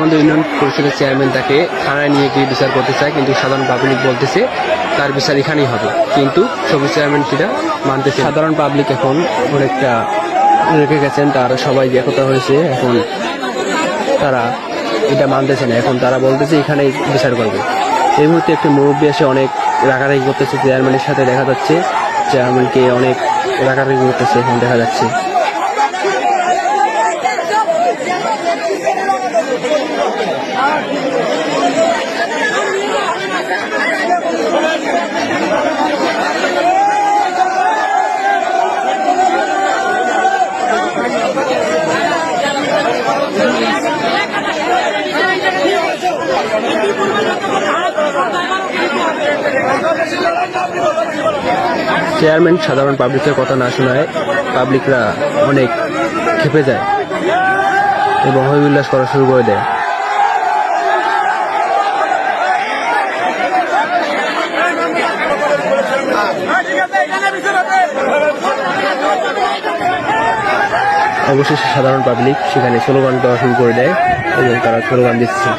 আমাদের ইউনিয়ন পরিষদের চেয়ারম্যান তাকে থানায় নিয়ে গিয়ে বিচার করতে চায়, কিন্তু সাধারণ পাবলিক বলতেছে তার বিচার এখানেই হবে। কিন্তু সবুজ চেয়ারম্যান সেটা মানতেছে সাধারণ পাবলিক এখন অনেকটা রেখে গেছেন, তারা সবাই একতা হয়েছে, এখন তারা এটা মানতেছে না। এখন তারা বলতেছে এখানেই বিচার করবে। এই মুহূর্তে একটি মুরব্বী এসে অনেক রাগারাগি করতেছে, চেয়ারম্যানের সাথে দেখা যাচ্ছে, চেয়ারম্যানকে অনেক রাগারাগি করতেছে, এখন দেখা যাচ্ছে। চেয়ারম্যান সাধারণ পাবলিকের কথা না শোনায় পাবলিকরা অনেক খেপে যায় এবং হইবিলাস করা শুরু করে দেয়। অবশেষে সাধারণ পাবলিক সেখানে স্লোগান দেওয়া শুরু করে দেয় এবং তারা স্লোগান দিচ্ছে।